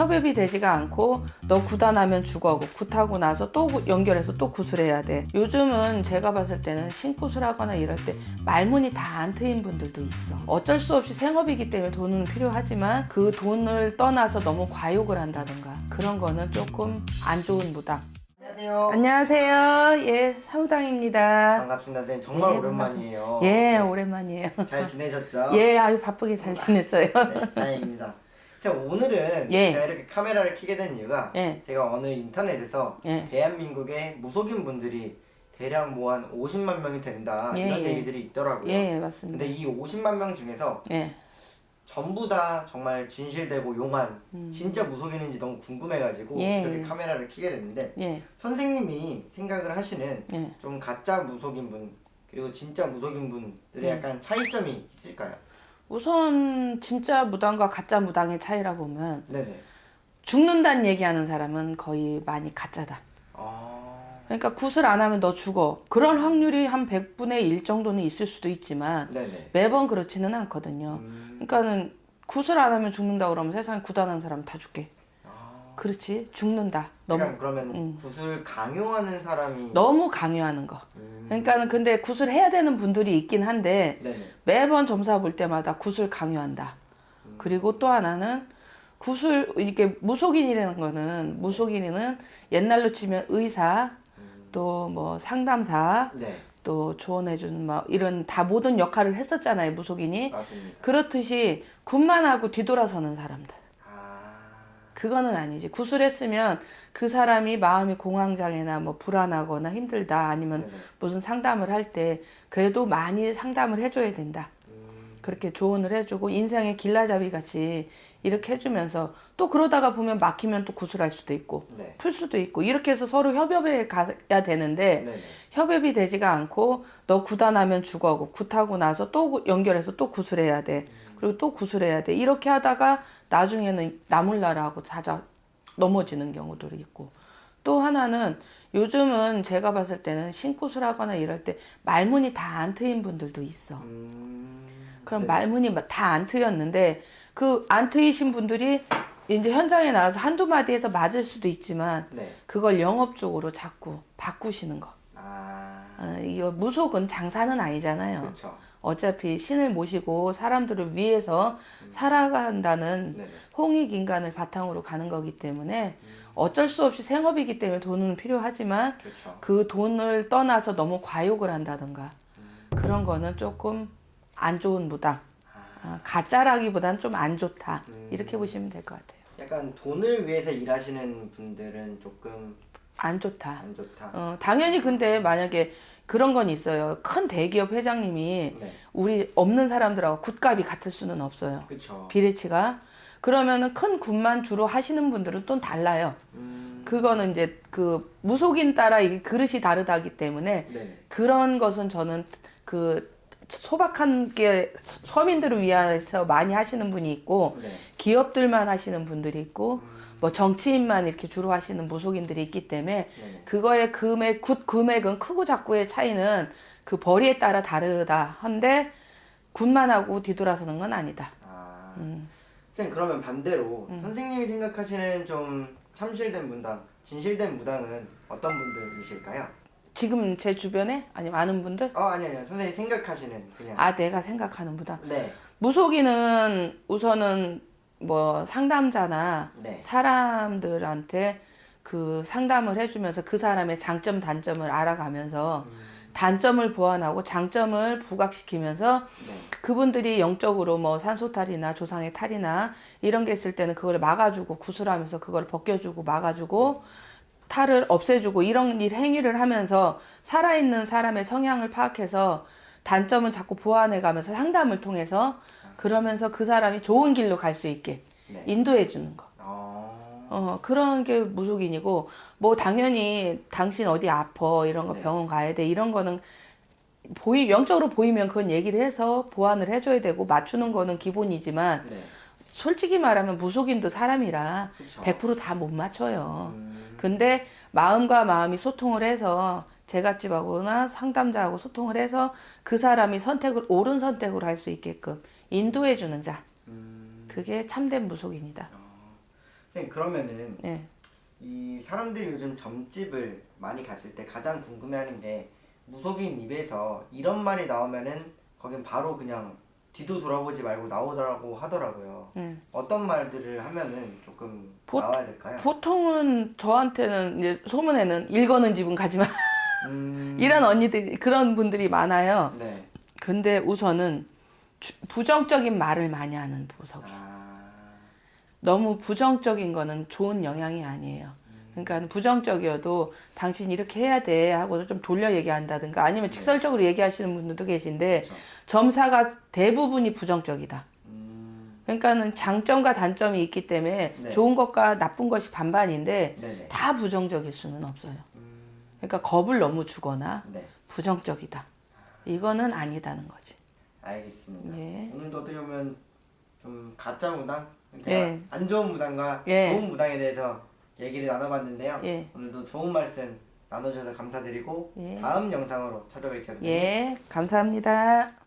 협업이 되지가 않고 너 구단하면 죽어 굿하고 나서 또 구- 연결해서 또 구슬해야 돼 요즘은 제가 봤을 때는 신구슬하거나 이럴 때 말문이 다 안 트인 분들도 있어 어쩔 수 없이 생업이기 때문에 돈은 필요하지만 그 돈을 떠나서 너무 과욕을 한다든가 그런 거는 조금 안 좋은 무당 안녕하세요. 안녕하세요 예 사무당입니다 반갑습니다. 네, 정말 예, 오랜만이에요. 예 네, 오랜만이에요 잘 지내셨죠? 예 아유 바쁘게 잘 지냈어요 네, 다행입니다. 자, 오늘은 예. 제가 이렇게 카메라를 켜게 된 이유가 예. 제가 어느 인터넷에서 예. 대한민국의 무속인 분들이 대략 뭐 한 50만 명이 된다 예, 이런 예. 얘기들이 있더라고요. 예 맞습니다 근데 이 50만 명 중에서 예 전부 다 정말 진실되고 용한 진짜 무속인인지 너무 궁금해가지고 음. 예. 이렇게 카메라를 켜게 됐는데 예, 선생님이 생각을 하시는 예. 좀 가짜 무속인 분 그리고 진짜 무속인 분들의 네. 약간 차이점이 있을까요? 우선 진짜 무당과 가짜 무당의 차이라 보면 네네. 죽는다는 얘기하는 사람은 거의 많이 가짜다. 아, 그러니까 굿을 안 하면 너 죽어. 그럴 확률이 한 100분의 1 정도는 있을 수도 있지만 네네. 매번 그렇지는 않거든요. 음, 그러니까는 굿을 안 하면 죽는다 그러면 세상에 굿하는 사람 다 죽게. 아, 그렇지 죽는다. 너무 그러니까 그러면 음. 굿을 강요하는 사람이 너무 강요하는 거. 음, 그러니까는 근데 굿을 해야 되는 분들이 있긴 한데 네네. 매번 점사 볼 때마다 굿을 강요한다. 그리고 또 하나는 굿을 이렇게 무속인이라는 거는 무속인은 옛날로 치면 의사 또뭐 상담사 네, 또 조언해주는 막 이런 다 모든 역할을 했었잖아요 무속인이 맞습니다. 그렇듯이 굿만 하고 뒤돌아서는 사람들 아, 그거는 아니지. 굿을 했으면 그 사람이 마음이 공황장애나 뭐 불안하거나 힘들다 아니면 네네. 무슨 상담을 할 때 그래도 많이 상담을 해줘야 된다. 음, 그렇게 조언을 해주고 인생의 길라잡이 같이 이렇게 해주면서 또 그러다가 보면 막히면 또 구슬할 수도 있고 네, 풀 수도 있고 이렇게 해서 서로 협업에 가야 되는데 네네. 협업이 되지가 않고 너 구단하면 죽어 굿하고 나서 또 구- 연결해서 또 구슬해야 돼 그리고 또 구슬해야 돼 이렇게 하다가 나중에는 나물나라 하고 다자 넘어지는 경우들이 있고 또 하나는 요즘은 제가 봤을 때는 신구슬 하거나 이럴 때 말문이 다 안 트인 분들도 있어 음, 그럼 네. 말문이 다 안 트였는데 그 안 트이신 분들이 이제 현장에 나와서 한두 마디 해서 맞을 수도 있지만 네. 그걸 영업적으로 자꾸 바꾸시는 거. 아, 어, 이거 무속은 장사는 아니잖아요. 그렇죠. 어차피 신을 모시고 사람들을 위해서 살아간다는 네네. 홍익 인간을 바탕으로 가는 거기 때문에 어쩔 수 없이 생업이기 때문에 돈은 필요하지만 그렇죠. 그 돈을 떠나서 너무 과욕을 한다던가 그런 거는 조금 안 좋은 무당. 아, 가짜라기보단 좀 안 좋다. 이렇게 보시면 될 것 같아요. 약간 돈을 위해서 일하시는 분들은 조금 안 좋다. 안 좋다. 어, 당연히 근데 만약에 그런 건 있어요. 큰 대기업 회장님이 네, 우리 없는 사람들하고 굿값이 같을 수는 없어요. 그렇죠. 비례치가. 그러면은 큰 굿만 주로 하시는 분들은 또 달라요. 음, 그거는 이제 그 무속인 따라 이게 그릇이 다르다기 때문에 네네. 그런 것은 저는 그 소박한 게 서민들을 위해서 많이 하시는 분이 있고 네. 기업들만 하시는 분들이 있고 뭐 정치인만 이렇게 주로 하시는 무속인들이 있기 때문에 네네. 그거의 금액 굿 금액은 크고 작고의 차이는 그 벌이에 따라 다르다 한데 굿만 하고 뒤돌아서는 건 아니다. 아, 음. 선생님 그러면 반대로 선생님이 생각하시는 좀 참실된 무당, 진실된 무당은 어떤 분들이실까요? 지금 제 주변에? 아니면 아는 분들? 어 아니 아니요. 선생님 생각하시는 그냥. 아 내가 생각하는 무당 네, 무속인은 우선은 뭐 상담자나 네, 사람들한테 그 상담을 해주면서 그 사람의 장점 단점을 알아가면서 단점을 보완하고 장점을 부각시키면서 네, 그분들이 영적으로 뭐 산소탈이나 조상의 탈이나 이런 게 있을 때는 그걸 막아주고 구슬하면서 그걸 벗겨주고 막아주고 탈을 없애주고 이런 일 행위를 하면서 살아있는 사람의 성향을 파악해서 단점은 자꾸 보완해가면서 상담을 통해서 그러면서 그 사람이 좋은 길로 갈 수 있게 네. 인도해 주는 거. 어, 어, 그런 게 무속인이고, 뭐, 당연히, 당신 어디 아파, 이런 거 네. 병원 가야 돼, 이런 거는, 보이, 영적으로 보이면 그건 얘기를 해서 보완을 해줘야 되고, 맞추는 거는 기본이지만, 네, 솔직히 말하면 무속인도 사람이라, 그쵸. 100%다 못 맞춰요. 음, 근데, 마음과 마음이 소통을 해서, 제갓집하고나 상담자하고 소통을 해서, 그 사람이 선택을, 옳은 선택을 할수 있게끔 인도해 주는 자. 음, 그게 참된 무속인이다. 선생님 그러면은 예. 이 사람들이 요즘 점집을 많이 갔을 때 가장 궁금해하는 게 무속인 입에서 이런 말이 나오면은 거긴 바로 그냥 뒤도 돌아보지 말고 나오더라고 하더라고요. 음. 어떤 말들을 하면은 조금 보- 나와야 될까요? 보통은 저한테는 이제 소문에는 읽어는 집은 가지마 음, 이런 언니들이 그런 분들이 많아요. 네. 근데 우선은 주- 부정적인 말을 많이 하는 보석이에요. 아, 너무 부정적인 거는 좋은 영향이 아니에요. 그러니까 부정적이어도 당신 이렇게 해야 돼 하고 좀 돌려 얘기한다든가 아니면 직설적으로 얘기하시는 분들도 계신데 그렇죠. 점사가 대부분이 부정적이다. 음, 그러니까는 장점과 단점이 있기 때문에 네. 좋은 것과 나쁜 것이 반반인데 네네. 다 부정적일 수는 없어요. 음, 그러니까 겁을 너무 주거나 네. 부정적이다. 이거는 아니다는 거지. 알겠습니다. 예. 오늘도 어떻게 보면 좀 가짜 무당, 그러니까 예. 안 좋은 무당과 예. 좋은 무당에 대해서 얘기를 나눠봤는데요. 예. 오늘도 좋은 말씀 나눠주셔서 감사드리고 예. 다음 영상으로 찾아뵐게요. 선생님. 예, 감사합니다.